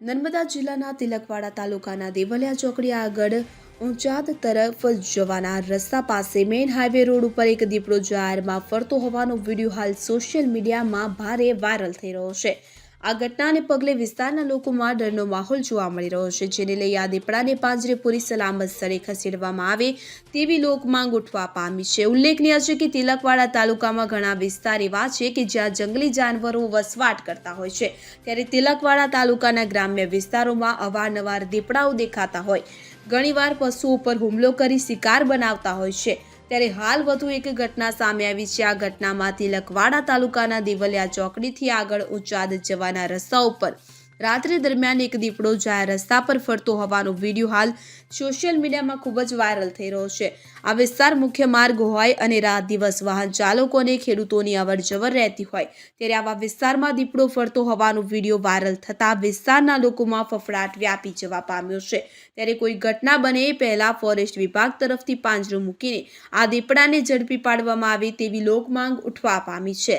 નર્મદા જિલ્લાના તિલકવાડા તાલુકાના દેવલિયા ચોકડી આગળ ઊંચાદ તરફ જવાના રસ્તા પાસે મેઇન હાઈવે રોડ ઉપર એક દીપડો જાહેરમાં ફરતો હોવાનો વીડિયો હાલ સોશિયલ મીડિયામાં ભારે વાયરલ થઈ રહ્યો છે. આ ઘટનાને પગલે વિસ્તારના લોકોમાં ડરનો માહોલ જોવા મળી રહ્યો છે, જેને લઈ આ દીપડાને પાંજરે પૂરી સલામત સ્થળે ખસેડવામાં આવે તેવી લોકમાંગ ઉઠવા પામી છે. ઉલ્લેખનીય છે કે તિલકવાડા તાલુકામાં ઘણા વિસ્તાર એવા છે કે જ્યાં જંગલી જાનવરો વસવાટ કરતા હોય છે. ત્યારે તિલકવાડા તાલુકાના ગ્રામ્ય વિસ્તારોમાં અવારનવાર દીપડાઓ દેખાતા હોય. ઘણીવાર પશુઓ પર હુમલો કરી શિકાર બનાવતા હોય છે. ત્યારે હાલ વધુ એક ઘટના સામે આવી છે. આ ઘટનામાં તિલકવાડા તાલુકાના દેવલિયા ચોકડીથી આગળ ઉચ્ચાદ જવાના રસ્તા ઉપર રાત્રિ દરમિયાન એક દીપડો જાહેર રસ્તા પર ફરતો હોવાનો વીડિયો હાલ સોશિયલ મીડિયામાં ખૂબ જ વાયરલ થઈ રહ્યો છે. આ વિસ્તાર મુખ્ય માર્ગ હોય અને રાત દિવસ વાહન ચાલકો અને ખેડૂતોની અવર જવર રહેતી હોય ત્યારે આવા વિસ્તારમાં દીપડો ફરતો હોવાનો વીડિયો વાયરલ થતાં વિસ્તારના લોકોમાં ફફડાટ વ્યાપી જવા પામ્યો છે. ત્યારે કોઈ ઘટના બને એ પહેલાં ફોરેસ્ટ વિભાગ તરફથી પાંજરું મૂકીને આ દીપડાને ઝડપી પાડવામાં આવે તેવી લોકમાંગ ઉઠવા પામી છે.